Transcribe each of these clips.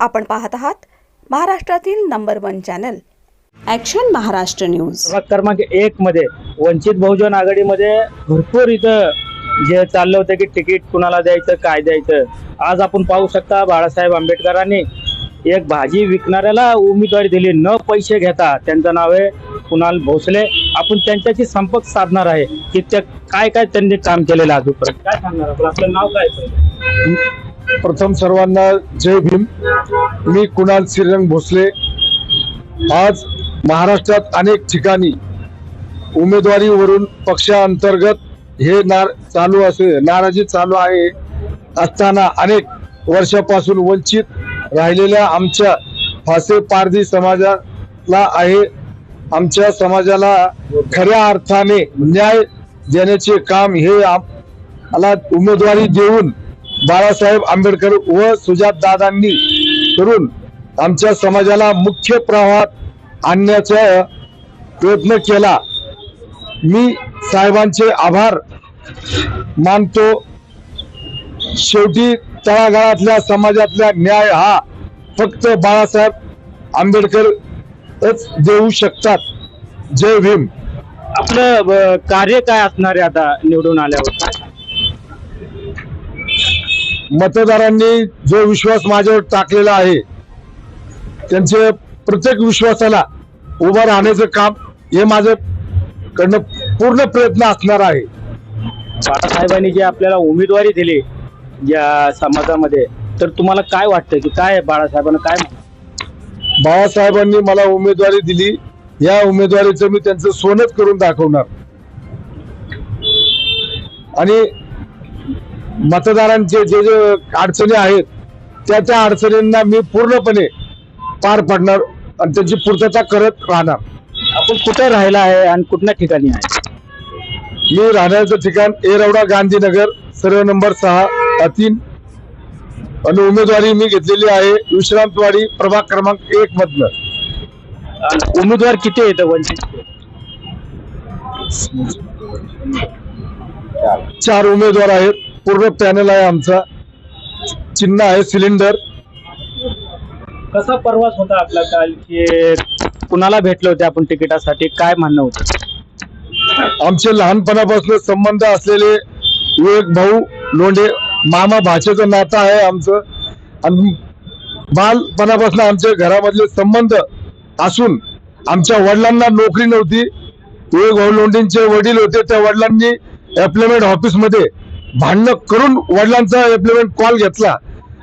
आपण पाहत आहात महाराष्ट्रातील number one channel. Action Maharashtra news. प्रभाग क्रमांक एक मध्ये वंचित बहुजन आघाडीमध्ये भरपूर इथं जे चाललं होतं की तिकीट कुणाला द्यायचं काय द्यायचं आज आपण पाहू शकता बाळासाहेब आंबेडकरांनी एक भाजी विकणाऱ्याला उमेदवारी दिली. न पैसे घेता त्यांचं नाव आहे कुणाल भोसले. आपण त्यांच्याशी संपर्क साधणार आहे की ते काय काय त्यांनी काम केलेलं आजपर्यंत काय सांगणार आपण? आपलं नाव काय प्रथम सर्वांना जय भीम. मी कुणाल श्रीरंग भोसले. आज महाराष्ट्रात अनेक ठिकाणी उमेदवारीवरून पक्षांतर्गत हे नार चालू असे नाराजी चालू आहे असताना अनेक वर्षापासून वंचित राहिलेल्या आमच्या फासे पारधी समाजाला आहे. आमच्या समाजाला खऱ्या अर्थाने न्याय देण्याचे काम हे आम्हाला उमेदवारी देऊन बाळासाहेब आंबेडकर व सुजात दादांनी करून आमच्या समाजाला मुख्य प्रवाहात आणण्याचा प्रयत्न केला. मी साहेबांचे आभार मानतो. शेवटी तळागाळातल्या समाजातल्या न्याय हा फक्त बाळासाहेब आंबेडकरच देऊ शकतात. जय भीम. आपलं कार्य काय असणार आहे आता निवडून आल्यावर? मतदारांनी जो विश्वास माझ्यावर टाकलेला आहे त्यांचे प्रत्येक विश्वासाला उभं राहण्याचं काम हे माझं कडनं पूर्ण प्रयत्न असणार आहे. बाळासाहेबांनी जी आपल्याला उमेदवारी दिली या समाजामध्ये तर तुम्हाला काय वाटतं की काय बाळासाहेबांना काय बाळासाहेबांनी मला उमेदवारी दिली या उमेदवारीचं मी त्यांचं सोनच करून दाखवणार. आणि मतदारांचे जे जे अडचणी आहेत त्या त्या अडचणींना मी पूर्णपणे पार पाडणार आणि त्याची पूर्तता करत राहणार. आपण कुठे राहिला आहे आणि कुठल्या ठिकाणी आहे? मी राहण्याचं ठिकाण एरवडा गांधीनगर सर्व नंबर सहा तीन. आणि उमेदवारी मी घेतलेली आहे विश्रांतवाडी प्रभाग क्रमांक एक मधनं. उमेदवार किती येतं वंचित चार उमेदवार आहेत. पूर्ण पॅनल आहे आमचा. चिन्ह आहे सिलेंडर. कसा प्रवास होता आपला काल? की कुणाला भेटले होते आपण तिकिटासाठी? काय म्हणणं होतं? आमचे लहानपणापासून संबंध असलेले विवेक भाऊ लोंढे मामा भाषेचं नातं आहे आमचं. आणि बालपणापासून आमच्या घरामधले संबंध असून आमच्या वडिलांना नोकरी नव्हती. विवेक भाऊ लोंढेंचे वडील होते त्या वडिलांनी एम्प्लॉयमेंट ऑफिसमध्ये भांडणं करून वडिलांचा एप्लिमेंट कॉल घेतला.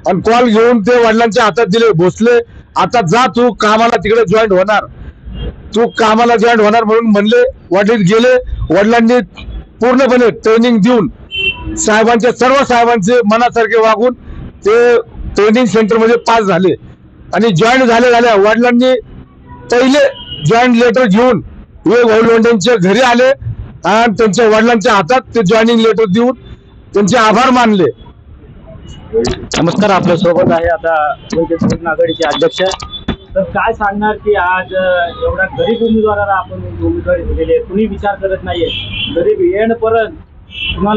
आणि कॉल घेऊन ते वडिलांच्या हातात दिले भोसले आता जा तू कामाला तिकडे जॉईंट होणार. तू कामाला जॉईंट होणार म्हणून म्हणले वडील गेले वडिलांनी पूर्णपणे ट्रेनिंग देऊन साहेबांच्या सर्व साहेबांचे मनासारखे वागून ते ट्रेनिंग सेंटरमध्ये पास झाले. आणि जॉईन झाले झाल्या वडिलांनी पहिले जॉईंट लेटर घेऊन वे भाऊ लोंढेंच्या घरी आले आणि त्यांच्या वडिलांच्या हातात ते जॉईनिंग लेटर देऊन त्यांचे आभार मानले. नमस्कार आपल्यासोबत आहे आता आघाडीचे अध्यक्ष. तर काय सांगणार की आज एवढ्या गरीब उमेदवाराला आपण उमेदवारी दिलेली आहे. कुणी विचार करत नाहीये. गरीब येण परत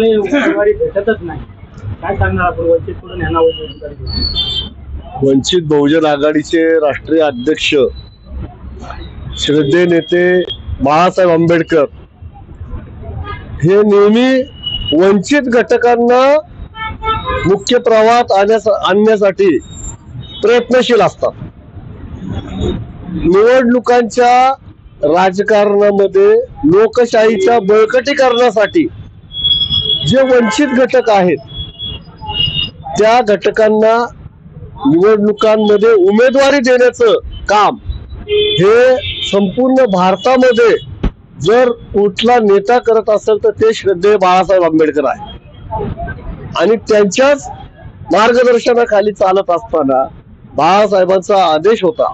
ही उमेदवारी भेटतच नाही. काय सांगणार आपण? वंचित कडून यांना उमेदवारी? वंचित बहुजन आघाडीचे राष्ट्रीय अध्यक्ष श्रद्धे नेते बाळासाहेब आंबेडकर हे नेहमी वंचित घटकांना मुख्य प्रवाहात आणण्यास- आणण्यासाठी प्रयत्नशील असतात. निवडणुकांच्या राजकारणामध्ये लोकशाहीच्या बळकटीकरणासाठी जे वंचित घटक आहेत त्या घटकांना निवडणुकांमध्ये उमेदवारी देण्याचं काम हे संपूर्ण भारतामध्ये जर कुठला नेता करत असेल तर ते श्रद्धेय बाळासाहेब आंबेडकर आहे. आणि त्यांच्याच मार्गदर्शनाखाली चालत असताना बाळासाहेबांचा आदेश होता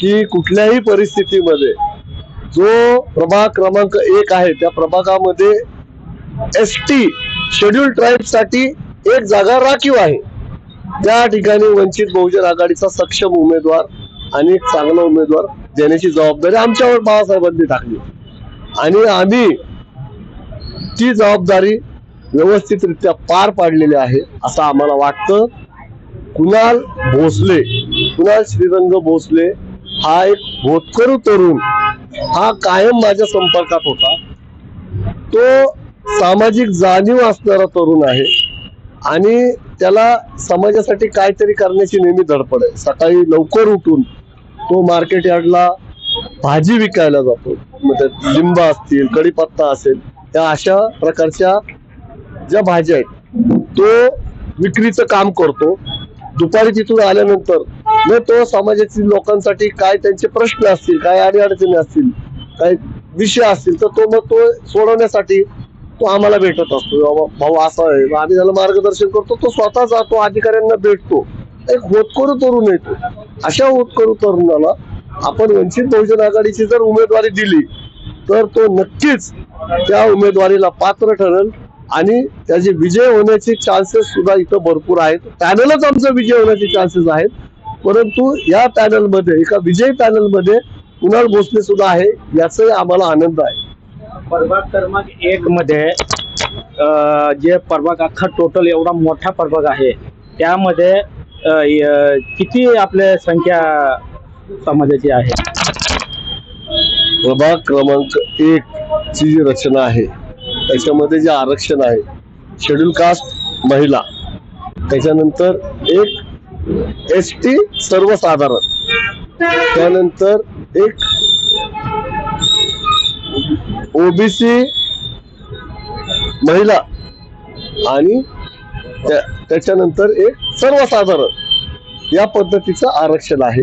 की कुठल्याही परिस्थितीमध्ये जो प्रभाग क्रमांक एक आहे त्या प्रभागामध्ये एस टी शेड्यूल ट्राईबसाठी एक जागा राखीव आहे. त्या ठिकाणी वंचित बहुजन आघाडीचा सक्षम उमेदवार आणि एक चांगला उमेदवार देण्याची जबाबदारी आमच्यावर बाळासाहेबांनी टाकली. आणि आम्ही ती जबाबदारी व्यवस्थितरित्या पार पाडलेली आहे असं आम्हाला वाटतं. कुणाल भोसले कुणाल श्रीरंग भोसले हा एक भोतकरू तरुण हा कायम माझ्या संपर्कात होता. तो सामाजिक जाणीव असणारा तरुण आहे आणि त्याला समाजासाठी काहीतरी करण्याची नेहमी धडपड आहे. सकाळी लवकर उठून तो मार्केट यार्डला भाजी विकायला जातो. म्हणजे लिंबा असतील कढीपत्ता असेल त्या अशा प्रकारच्या ज्या भाज्या आहेत तो विक्रीचं काम करतो. दुपारी तिथून आल्यानंतर मग तो समाजातील लोकांसाठी काय त्यांचे प्रश्न असतील काय अडीअडचणी असतील काय विषय असतील तर तो मग तो सोडवण्यासाठी तो आम्हाला भेटत असतो. भाऊ असा आहे आम्ही त्याला मार्गदर्शन करतो तो स्वतः जातो अधिकाऱ्यांना भेटतो. एक होतकरू तरुण येतो. अशा होतकरू तरुणाला आपण वंचित बहुजन आघाडीची जर उमेदवारी दिली तर तो नक्कीच त्या उमेदवारीला पात्र ठरेल आणि त्याचे विजय होण्याचे चान्सेस सुद्धा इथं भरपूर आहेत. पॅनलच आमचा विजय होण्याचे चान्सेस आहेत. परंतु या पॅनलमध्ये एका विजय पॅनलमध्ये कुणाल भोसले सुद्धा आहे याचाही आम्हाला आनंद आहे. प्रभाग क्रमांक एक मध्ये जे प्रभाग अख्खा टोटल एवढा मोठा प्रभाग आहे त्यामध्ये किती आपल्या संख्या समाजाची आहे. प्रभाग क्रमांक एक ची जी रचना आहे त्याच्यामध्ये जे आरक्षण आहे शेड्यूल कास्ट महिला. त्याच्यानंतर एक एस टी सर्वसाधारण. त्यानंतर एक ओबीसी महिला. आणि त्याच्यानंतर एक सर्वसाधारण. या पद्धतीचं आरक्षण आहे.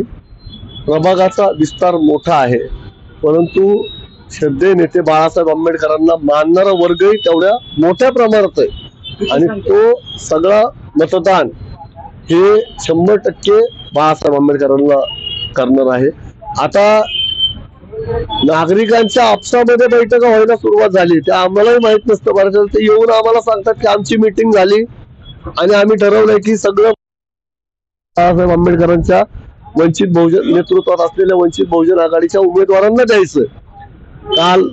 प्रभागाचा विस्तार मोठा आहे. परंतु श्रद्धे नेते बाळासाहेब आंबेडकरांना मानणारा वर्गही तेवढ्या मोठ्या प्रमाणात आहे. आणि तो सगळा मतदान हे शंभर टक्के बाळासाहेब आंबेडकरांना करणार आहे. आता नागरिकांच्या आपसामध्ये बैठका व्हायला सुरुवात झाली. ते आम्हालाही माहीत नसतं. बऱ्याच ते येऊन आम्हाला सांगतात की आमची मीटिंग झाली आणि आम्ही ठरवलंय की सगळं बाळासाहेब आंबेडकरांच्या वंचित बहुजन नेतृत्वात असलेल्या वंचित बहुजन आघाडीच्या उमेदवारांना द्यायचं. काल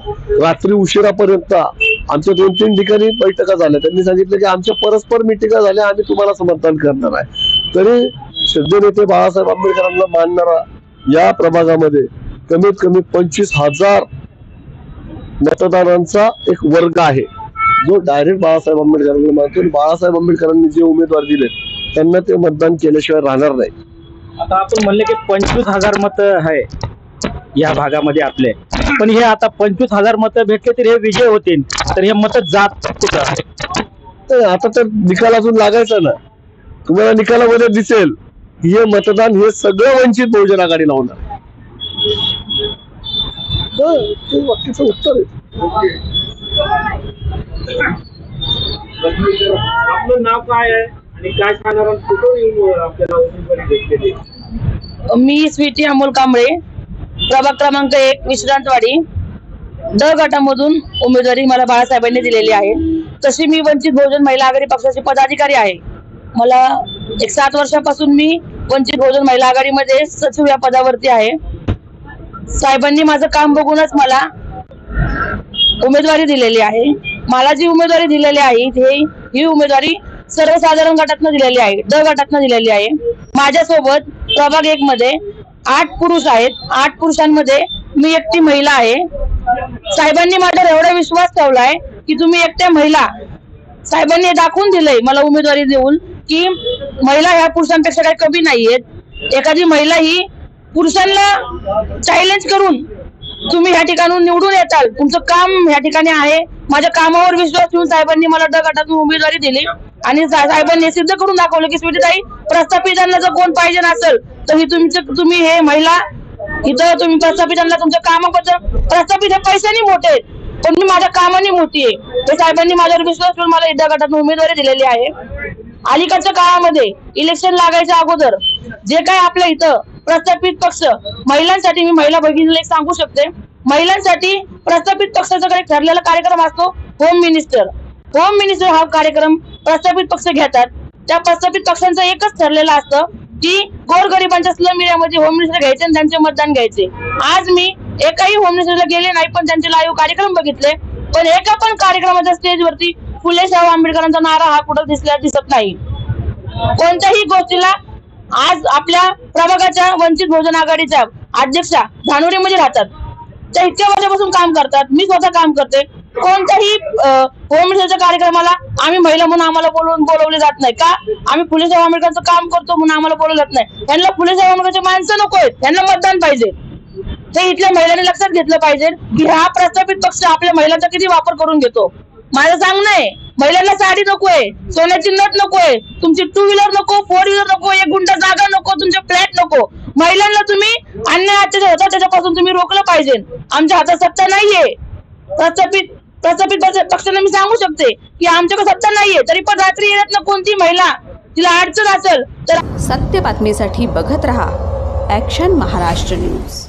रात्री उशिरापर्यंत आमच्या दोन तीन ठिकाणी बैठका झाल्या. त्यांनी सांगितलं की आमच्या परस्पर मिटिंगा झाल्या आम्ही तुम्हाला समर्थन करणार आहे. तरी श्रद्धे नेते बाळासाहेब आंबेडकरांना मानणारा या प्रभागामध्ये कमीत कमी पंचवीस हजार मतदारांचा एक वर्ग आहे. जो डायरेक्ट बाळासाहेब आंबेडकरांना मानतो आणि बाळासाहेब आंबेडकरांनी जे उमेदवार दिले त्यांना ते मतदान केल्याशिवाय राहणार नाही. आता आपण म्हणले की पंचवीस हजार मत आहे या भागामध्ये आपले. पण हे आता पंचवीस हजार मत भेटले तर हे विजय होतील. तर हे मत जात कुठं आहे? तर आता तर निकाल अजून लागायचा ना. तुम्हाला निकालामध्ये दिसेल हे मतदान हे सगळं वंचित बहुजन ते वाक्याचं उत्तर आहे. आपलं नाव काय आहे? आणि काय सांगणार कुठं येऊन आपल्याला उमेदवारी भेटलेली मी स्वीटी अमोल कांबळे प्रभाग क्रमांक एक विश्रांतवाडी ड गटामधून उमेदवारी मला बाळासाहेबांनी दिलेली आहे. तशी मी वंचित बहुजन महिला आघाडी पक्षाचे पदाधिकारी आहे. मला एक सात वर्षापासून मी वंचित बहुजन महिला आघाडीमध्ये सचिव या पदावरती आहे. साहेबांनी माझं काम बघूनच मला उमेदवारी दिलेली आहे. मला जी उमेदवारी दिलेली आहे हे ही उमेदवारी सर्वसाधारण गटातनं दिलेली आहे ड गटातनं दिलेली आहे. माझ्यासोबत प्रभाग एक मध्ये आठ पुरुष आहेत. आठ पुरुषांमध्ये मी एकटी महिला आहे. साहेबांनी माझ्यावर एवढा विश्वास ठेवलाय की तुम्ही एकट्या महिला साहेबांनी दाखवून दिलंय मला उमेदवारी देऊन की महिला ह्या पुरुषांपेक्षा काही कमी नाहीयेत. एखादी महिला ही पुरुषांना चॅलेंज करून तुम्ही ह्या ठिकाणून निवडून येताल. तुमचं काम ह्या ठिकाणी आहे. माझ्या कामावर विश्वास ठेवून साहेबांनी मला ड गटातून उमेदवारी दिली. आणि साहेबांनी सिद्ध करून दाखवलं की स्वीटीताई प्रस्थापितांना जर कोण पाहिजे नसेल तर ही तुमचं तुम्ही हे महिला इथं तुम्ही प्रस्थापितांना तुमच्या कामाबद्दल प्रस्थापित हे पैशाने मोठे पण मी माझ्या कामाने मोठी आहे. तर साहेबांनी माझ्यावर विश्वास ठेवून मला ड गटातून उमेदवारी दिलेली आहे. अलीकडच्या काळामध्ये इलेक्शन लागायच्या अगोदर जे काय आपल्या इथं प्रस्थापित पक्ष महिलांसाठी मी महिला भगिनीला एक सांगू शकते. महिलांसाठी प्रस्थापित पक्षाचा काही ठरलेला कार्यक्रम असतो होम मिनिस्टर होम मिनिस्टर हा कार्यक्रम प्रस्थापित पक्ष घेतात. त्या प्रस्थापित पक्षांचं एकच ठरलेलं असतं की गोरगरिबांच्या स्लम एरियामध्ये होम मिनिस्टर घ्यायचे आणि त्यांचे मतदान घ्यायचे. आज मी एकाही होम मिनिस्टरला गेले नाही पण त्यांचे लाईव्ह कार्यक्रम बघितले. पण एका पण कार्यक्रमाच्या स्टेजवरती फुले शाहू आंबेडकरांचा नारा हा कुठं दिसला दिसत नाही. कोणत्याही गोष्टीला आज आपल्या प्रभागाच्या वंचित बहुजन आघाडीच्या अध्यक्षा धानोरीमध्ये राहतात. त्या इतक्या वर्षापासून काम करतात. मी स्वतः काम करते. कोणत्याही होम मिनिस्टरच्या कार्यक्रमाला आम्ही महिला म्हणून आम्हाला बोलवून बोलवले जात नाही. का? आम्ही पुलिस साहेब आंबेडकरचं काम करतो म्हणून आम्हाला बोलवलं जात नाही. त्यांना पुलिस आंबेडकरचे माणसं नको आहेत. मतदान पाहिजे. ते इथल्या महिलांनी लक्षात घेतलं पाहिजे की हा प्रस्थापित पक्ष आपल्या महिलांचा किती वापर करून घेतो. माझं सांगणं आहे महिलांना साडी नकोय सोन्याची नट नकोय तुमची टू व्हीलर नको फोर व्हीलर नको एक गुंडा जागा नको तुमचे फ्लॅट नको. महिलांना तुम्ही अन्याय अत्याचार होता त्याच्यापासून तुम्ही रोखलं पाहिजे. आमच्या हातात सत्ता नाहीये. प्रस्थापित प्रस्थापित पक्ष- मी सांगू शकते की आमच्याकडे सत्ता नाहीये तरी पण रात्री येण्यात कोणती महिला? तिला अडचण असेल तर सत्य बातमीसाठी बघत रहा ॲक्शन महाराष्ट्र न्यूज